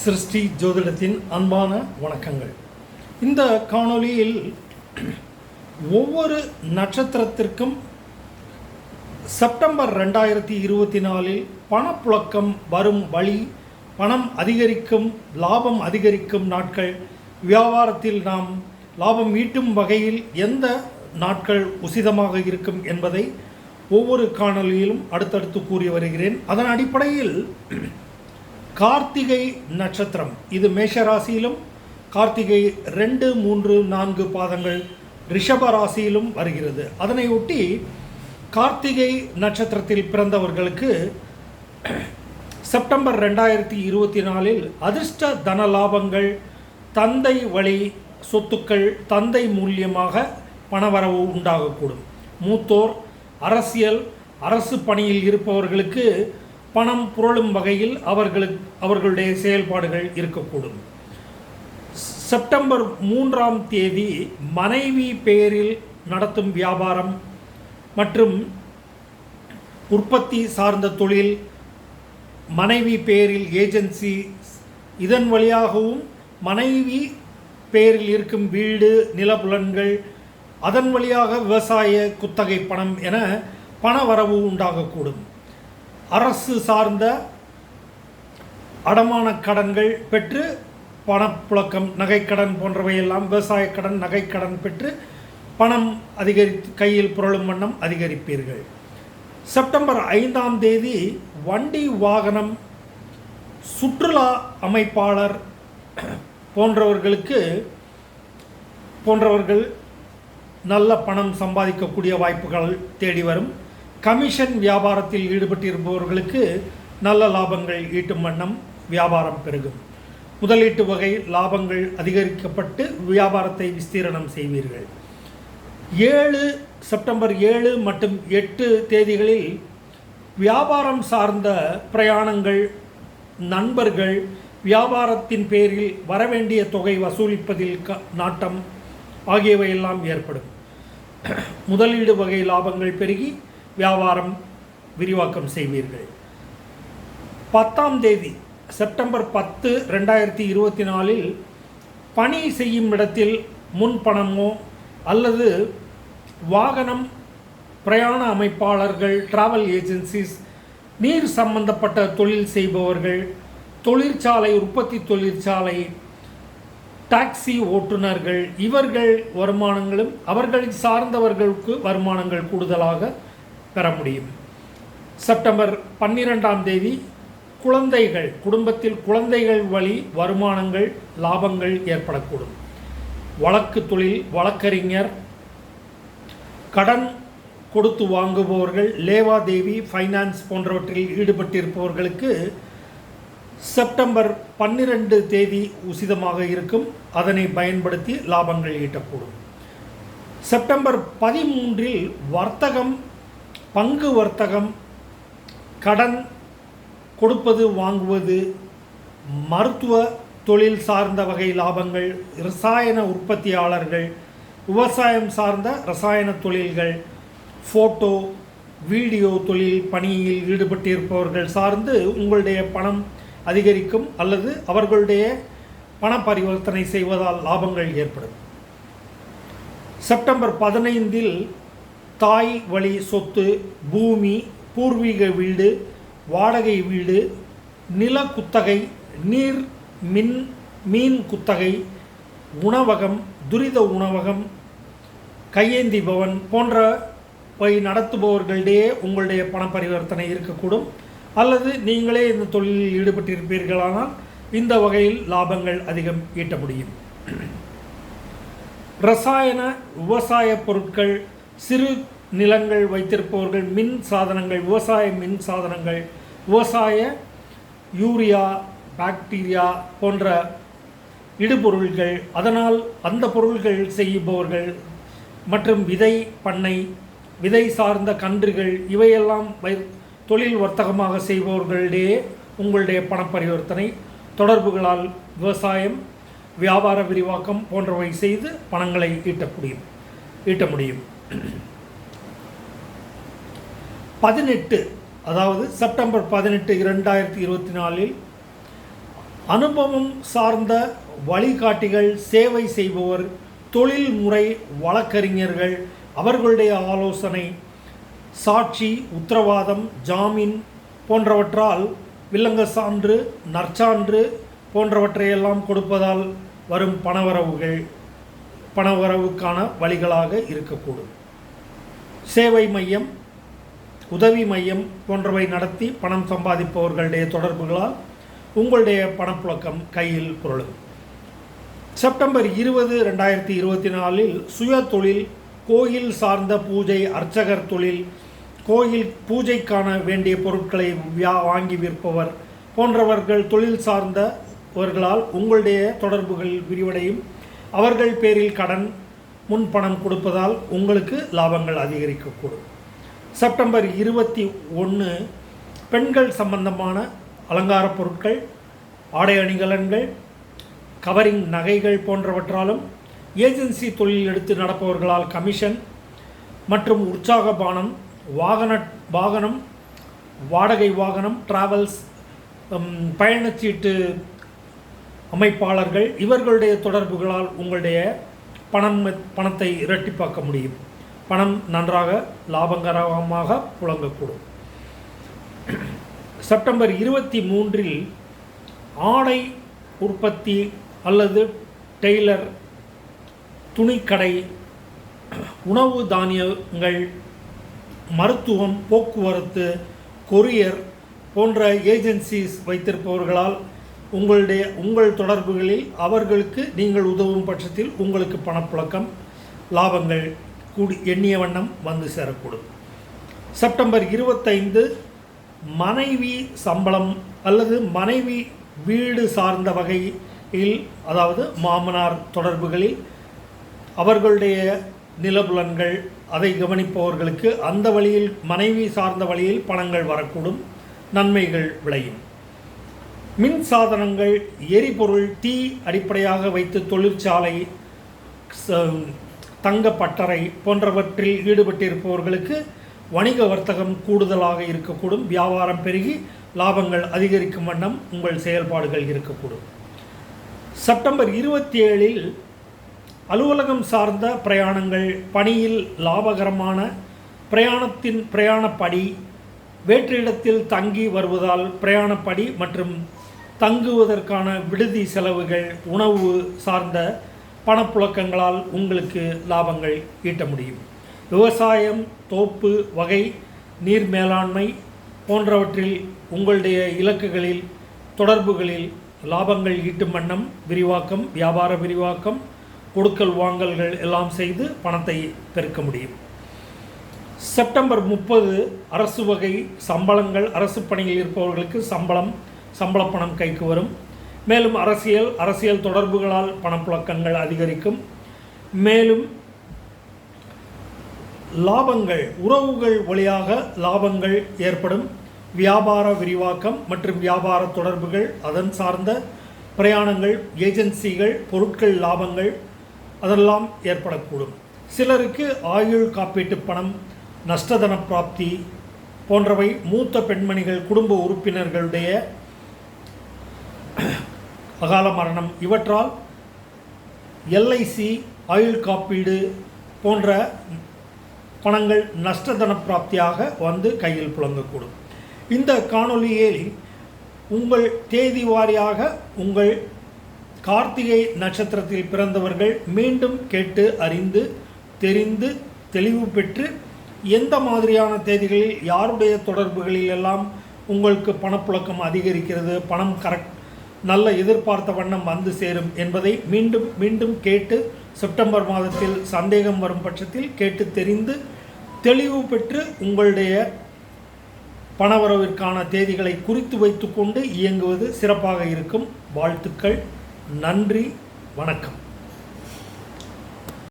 சிருஷ்டி ஜோதிடத்தின் அன்பான வணக்கங்கள். இந்த காணொளியில் ஒவ்வொரு நட்சத்திரத்திற்கும் செப்டம்பர் ரெண்டாயிரத்தி இருபத்தி நாலில் பணப்புழக்கம் வரும் வழி பணம் அதிகரிக்கும் லாபம் அதிகரிக்கும் நாட்கள். வியாபாரத்தில் நாம் லாபம் ஈட்டும் வகையில் எந்த நாட்கள் உசிதமாக இருக்கும் என்பதை ஒவ்வொரு காணொளியிலும் அடுத்தடுத்து கூறி வருகிறேன். அதன் அடிப்படையில் கார்த்திகை நட்சத்திரம். இது மேஷ ராசியிலும் கார்த்திகை ரெண்டு மூன்று நான்கு பாதங்கள் ரிஷப ராசியிலும் வருகிறது. அதனை ஒட்டி கார்த்திகை நட்சத்திரத்தில் பிறந்தவர்களுக்கு செப்டம்பர் ரெண்டாயிரத்தி இருபத்தி நாலில் அதிர்ஷ்ட தன லாபங்கள் தந்தை வழி சொத்துக்கள் தந்தை மூலியமாக பணவரவு உண்டாகக்கூடும். மூத்தோர் அரசியல் அரசு பணியில் இருப்பவர்களுக்கு பணம் புரளும் வகையில் அவர்களுக்கு அவர்களுடைய செயல்பாடுகள் இருக்கக்கூடும். செப்டம்பர் மூன்றாம் தேதி மனைவி பெயரில் நடத்தும் வியாபாரம் மற்றும் உற்பத்தி சார்ந்த தொழில் மனைவி பெயரில் ஏஜென்சி இதன் வழியாகவும் மனைவி பெயரில் இருக்கும் வீடு நிலப்புலன்கள் அதன் வழியாக விவசாய குத்தகை பணம் என பண வரவு உண்டாகக்கூடும். அரசு சார்ந்த அடமான கடன்கள் பெற்று பணப்புழக்கம் நகைக்கடன் போன்றவையெல்லாம் விவசாய கடன் நகைக்கடன் பெற்று பணம் அதிகரித்து கையில் புரளும் வண்ணம் அதிகரிப்பீர்கள். செப்டம்பர் ஐந்தாம் தேதி வண்டி வாகனம் சுற்றுலா அமைப்பாளர் போன்றவர்களுக்கு போன்றவர்கள் நல்ல பணம் சம்பாதிக்கக்கூடிய வாய்ப்புகள் தேடி வரும். கமிஷன் வியாபாரத்தில் ஈடுபட்டிருப்பவர்களுக்கு நல்ல லாபங்கள் ஈட்டும் வண்ணம் வியாபாரம் பெருகும். முதலீட்டு வகை லாபங்கள் அதிகரிக்கப்பட்டு வியாபாரத்தை விஸ்தீரணம் செய்வீர்கள். ஏழு செப்டம்பர் ஏழு மற்றும் எட்டு தேதிகளில் வியாபாரம் சார்ந்த பிரயாணங்கள் நண்பர்கள் வியாபாரத்தின் பேரில் வரவேண்டிய தொகை வசூலிப்பதில் க நாட்டம் ஆகியவையெல்லாம் ஏற்படும். முதலீடு வகை லாபங்கள் பெருகி வியாபாரம் விரிவாக்கம் செய்வீர்கள். பத்தாம் தேதி செப்டம்பர் பத்து ரெண்டாயிரத்தி இருபத்தி நாலில் பணி செய்யும் இடத்தில் முன் பணமோ அல்லது வாகனம் பிரயாண அமைப்பாளர்கள் டிராவல் ஏஜென்சிஸ் நீர் சம்பந்தப்பட்ட தொழில் செய்பவர்கள் தொழிற்சாலை உற்பத்தி தொழிற்சாலை டாக்ஸி ஓட்டுநர்கள் இவர்கள் வருமானங்களும் அவர்களை சார்ந்தவர்களுக்கு வருமானங்கள் கூடுதலாக பெற முடியும். செப்டம்பர் பன்னிரெண்டாம் தேதி குழந்தைகள் குடும்பத்தில் குழந்தைகள் வழி வருமானங்கள் லாபங்கள் ஏற்படக்கூடும். வழக்கு தொழில் வழக்கறிஞர் கடன் கொடுத்து வாங்குபவர்கள் லேவாதேவி ஃபைனான்ஸ் போன்றவற்றில் ஈடுபட்டிருப்பவர்களுக்கு செப்டம்பர் பன்னிரண்டு தேதி உசிதமாக இருக்கும். அதனை பயன்படுத்தி லாபங்கள் ஈட்டக்கூடும். செப்டம்பர் பதிமூன்றில் வர்த்தகம் பங்கு வர்த்தகம் கடன் கொடுப்பது வாங்குவது மருத்துவ தொழில் சார்ந்த வகை லாபங்கள் ரசாயன உற்பத்தியாளர்கள் விவசாயம் சார்ந்த ரசாயன தொழில்கள் ஃபோட்டோ வீடியோ தொழில் பணியில் ஈடுபட்டிருப்பவர்கள் சார்ந்து உங்களுடைய பணம் அதிகரிக்கும் அல்லது அவர்களுடைய பண பரிவர்த்தனை செய்வதால் லாபங்கள் ஏற்படும். செப்டம்பர் பதினைந்தில் தாய் வழி சொத்து பூமி பூர்வீக வீடு வாடகை வீடு நில குத்தகை நீர் மின் மீன் குத்தகை உணவகம் துரித உணவகம் கையேந்தி பவன் போன்றவை நடத்துபவர்களிடையே உங்களுடைய பண பரிவர்த்தனை இருக்கக்கூடும். அல்லது நீங்களே இந்த தொழிலில் ஈடுபட்டிருப்பீர்களானால் இந்த வகையில் லாபங்கள் அதிகம் ஈட்ட முடியும். ரசாயன விவசாய பொருட்கள் சிறு நிலங்கள் வைத்திருப்பவர்கள் மின் சாதனங்கள் விவசாய மின் சாதனங்கள் விவசாய யூரியா பாக்டீரியா போன்ற இடுபொருள்கள் அதனால் அந்த பொருள்கள் செய்பவர்கள் மற்றும் விதை பண்ணை விதை சார்ந்த கன்றுகள் இவையெல்லாம் வை தொழில் வர்த்தகமாக செய்பவர்களிடையே உங்களுடைய பண பரிவர்த்தனை தொடர்புகளால் விவசாயம் வியாபார விரிவாக்கம் போன்றவை செய்து பணங்களை ஈட்ட முடியும் ஈட்ட முடியும். பதினெட்டு அதாவது செப்டம்பர் பதினெட்டு இரண்டாயிரத்தி இருபத்தி நாலில் அனுபவம் சார்ந்த வழிகாட்டிகள் சேவை செய்பவர் தொழில்முறை வழக்கறிஞர்கள் அவர்களுடைய ஆலோசனை சாட்சி உத்தரவாதம் ஜாமீன் போன்றவற்றால் வில்லங்க சான்று நற்சான்று போன்றவற்றையெல்லாம் கொடுப்பதால் வரும் பணவரவுகள் பணவரவுக்கான வழிகளாக இருக்கக்கூடும். சேவை மையம் உதவி மையம் போன்றவை நடத்தி பணம் சம்பாதிப்பவர்களுடைய தொடர்புகளால் உங்களுடைய பணப்புழக்கம் கையில் புரளும். செப்டம்பர் இருபது ரெண்டாயிரத்தி இருபத்தி நாலில் சுய தொழில் கோயில் சார்ந்த பூஜை அர்ச்சகர் தொழில் கோயில் பூஜைக்கான வேண்டிய பொருட்களை வியா வாங்கி விற்பவர் போன்றவர்கள் தொழில் சார்ந்தவர்களால் உங்களுடைய தொடர்புகள் விரிவடையும். அவர்கள் பேரில் கடன் முன்பணம் கொடுப்பதால் உங்களுக்கு லாபங்கள் அதிகரிக்கக்கூடும். செப்டம்பர் இருபத்தி ஒன்று பெண்கள் சம்பந்தமான அலங்கார பொருட்கள் ஆடை அணிகலன்கள் கவரிங் நகைகள் போன்றவற்றாலும் ஏஜென்சி தொழில் எடுத்து நடப்பவர்களால் கமிஷன் மற்றும் உற்சாக பானம் வாகன வாகனம் வாடகை வாகனம் டிராவல்ஸ் பயணச்சீட்டு அமைப்பாளர்கள் இவர்களுடைய தொடர்புகளால் உங்களுடைய பணம் பணத்தை இரட்டிப்பாக்க முடியும். பணம் நன்றாக லாபகரமாக புழங்கக்கூடும். செப்டம்பர் இருபத்தி மூன்றில் ஆடை உற்பத்தி அல்லது டெய்லர் துணிக்கடை உணவு தானியங்கள் மருத்துவம் போக்குவரத்து கொரியர் போன்ற ஏஜென்சிஸ் வைத்திருப்பவர்களால் உங்களுடைய உங்கள் தொடர்புகளில் அவர்களுக்கு நீங்கள் உதவும் பட்சத்தில் உங்களுக்கு பணப்புழக்கம் லாபங்கள் கூடி எண்ணிய வண்ணம் வந்து சேரக்கூடும். செப்டம்பர் இருபத்தைந்து மனைவி சம்பளம் அல்லது மனைவி வீடு சார்ந்த வகையில் அதாவது மாமனார் தொடர்புகளில் அவர்களுடைய நிலபுலன்கள் அதை கவனிப்பவர்களுக்கு அந்த வழியில் மனைவி சார்ந்த வழியில் பணங்கள் வரக்கூடும் நன்மைகள் விளையும். மின் சாதனங்கள் எரிபொருள் தீ அடிப்படையாக வைத்து தொழிற்சாலை தங்க பட்டறை போன்றவற்றில் ஈடுபட்டிருப்பவர்களுக்கு வணிக வர்த்தகம் கூடுதலாக இருக்கக்கூடும். வியாபாரம் பெருகி லாபங்கள் அதிகரிக்கும் வண்ணம் உங்கள் செயல்பாடுகள் இருக்கக்கூடும். செப்டம்பர் இருபத்தி ஏழில் அலுவலகம் சார்ந்த பிரயாணங்கள் பணியில் லாபகரமான பிரயாணத்தின் பிரயாணப்படி வேற்று இடத்தில் தங்கி வருவதால் பிரயாணப்படி மற்றும் தங்குவதற்கான விடுதி செலவுகள் உணவு சார்ந்த பணப்புழக்கங்களால் உங்களுக்கு லாபங்கள் ஈட்ட முடியும். விவசாயம் தோப்பு வகை நீர் மேலாண்மை போன்றவற்றில் உங்களுடைய இலக்குகளில் தொடர்புகளில் லாபங்கள் ஈட்டும் வண்ணம் விரிவாக்கம் வியாபார விரிவாக்கம் கொடுக்கல் வாங்கல்கள் எல்லாம் செய்து பணத்தை பெருக்க முடியும். செப்டம்பர் முப்பது அரசு வகை சம்பளங்கள் அரசு பணியில் இருப்பவர்களுக்கு சம்பளம் சம்பள பணம் கைக்கு வரும். மேலும் அரசியல் அரசியல் தொடர்புகளால் பணப்புழக்கங்கள் அதிகரிக்கும். மேலும் லாபங்கள் உறவுகள் வழியாக லாபங்கள் ஏற்படும். வியாபார விரிவாக்கம் மற்றும் வியாபார தொடர்புகள் அதன் சார்ந்த பிரயாணங்கள் ஏஜென்சிகள் பொருட்கள் லாபங்கள் அதெல்லாம் ஏற்படக்கூடும். சிலருக்கு ஆயுள் காப்பீட்டு பணம் நஷ்டதன பிராப்தி போன்றவை மூத்த பெண்மணிகள் குடும்ப உறுப்பினர்களுடைய அகால மரணம். இவற்றால் எல்ஐசி ஆயுள் காப்பீடு போன்ற பணங்கள் நஷ்டதன பிராப்தியாக வந்து கையில் புழங்கக்கூடும் இந்த காணொலியில் உங்கள் தேதி வாரியாக உங்கள் கார்த்திகை நட்சத்திரத்தில் பிறந்தவர்கள் மீண்டும் கேட்டு அறிந்து தெரிந்து தெளிவு பெற்று எந்த மாதிரியான தேதிகளில் யாருடைய தொடர்புகளில் எல்லாம் உங்களுக்கு பணப்புழக்கம் அதிகரிக்கிறது பணம் கரெக்ட் நல்ல எதிர்பார்த்த வண்ணம் வந்து சேரும் என்பதை மீண்டும் மீண்டும் கேட்டு செப்டம்பர் மாதத்தில் சந்தேகம் வரும் பட்சத்தில் கேட்டு தெரிந்து தெளிவு பெற்று உங்களுடைய பணவரவிற்கான தேதிகளை குறித்து வைத்துக்கொண்டு இயங்குவது சிறப்பாக இருக்கும். வாழ்த்துக்கள். நன்றி. வணக்கம்.